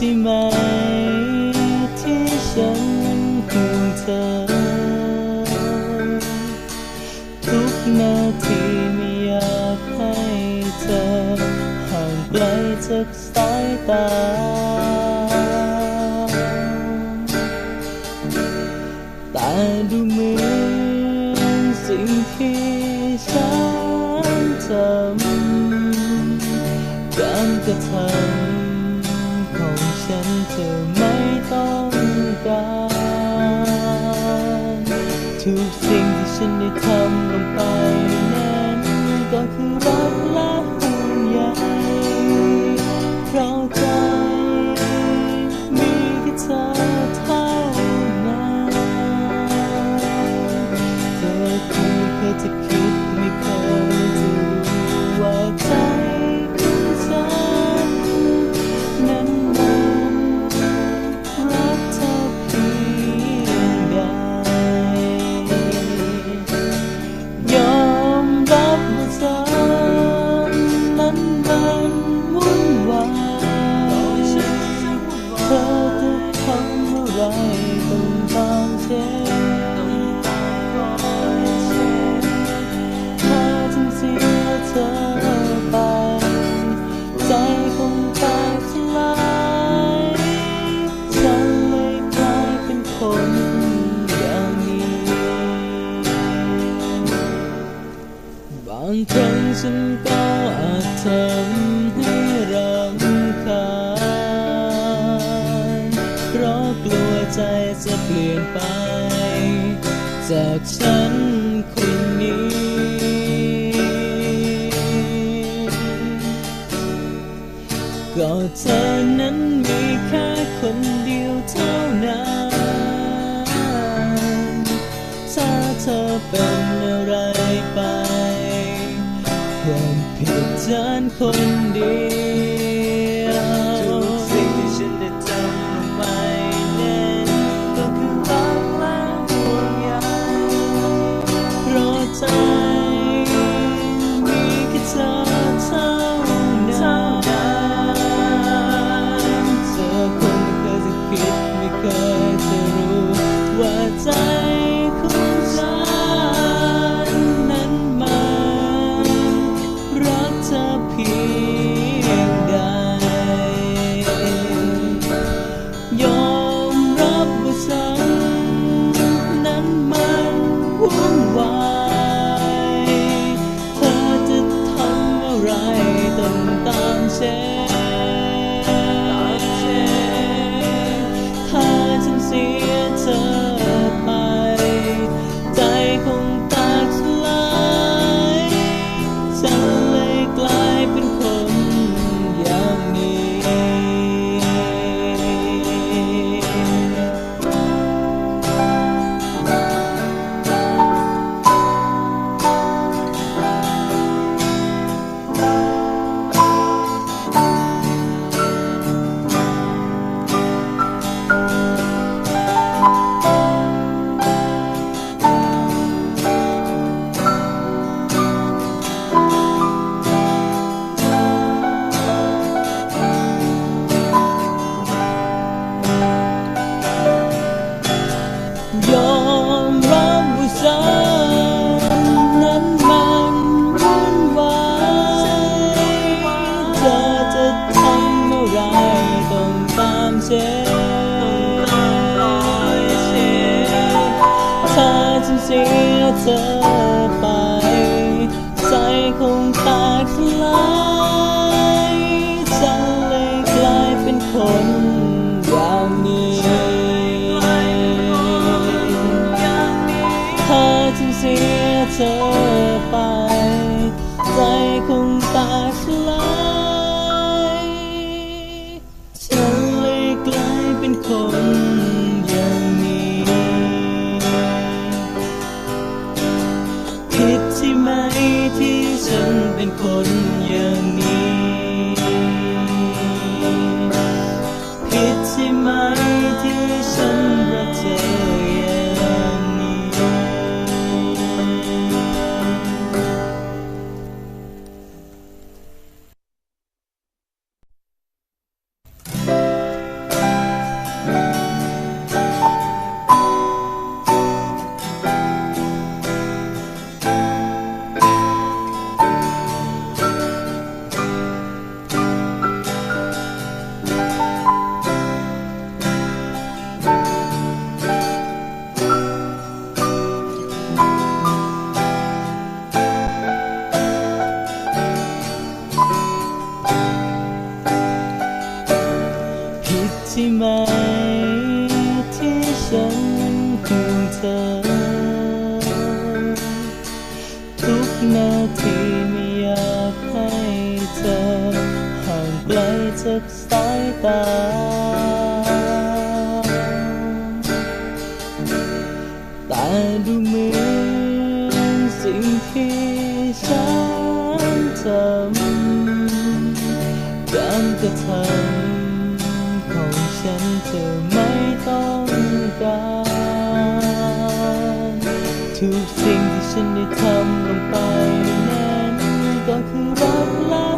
ใช่ไหม ที่ฉันห่วงเธอ ทุกนาทีไม่อยากให้เธอ ห่างไกลจากสายตา แต่ดูเหมือนสิ่งที่ฉันทำการกระทำ ฉันเธอไม่ต้องการทุกสิ่งที่ฉันได้ทำลงไปนั้นก็คือรักและห่วงใยเพราะใจมีแค่เธอเท่านั้นเธอคือเคยจะคิดไม่เคยำอะไรต้องตามเช็ถ้าฉันเสียเธอไป ใจคงแตกสลายฉันเลยกลายเป็นคนอย่างนี้ บางครั้งฉันก็อาจทำให้รำคาญเพราะกลัว ใจจะเปลี่ยนไป จากฉันคนนี้ ก็เธอนั้นมีแค่คนเดียวเท่านั้น ถ้าเธอเป็นอะไรไป ความผิดฉันคนเดียว รับว่าฉันนั้นมันวุ่นวายเธอจะทำอะไรต้องตามเช็ถ้าฉันเสียเธอไป ใจคงแตกสลายฉันเลยกลายเป็นคนอย่างนี้า นาทีไม่อยากให้เธอ ห่างไกลจากสายตา แต่ดูเหมือนสิ่งที่ฉันทำการกระทำของฉันเธอไม่ต้องการ ทุกสิ่งที่ฉันได้ทำลงไปนั้นก็คือรักและ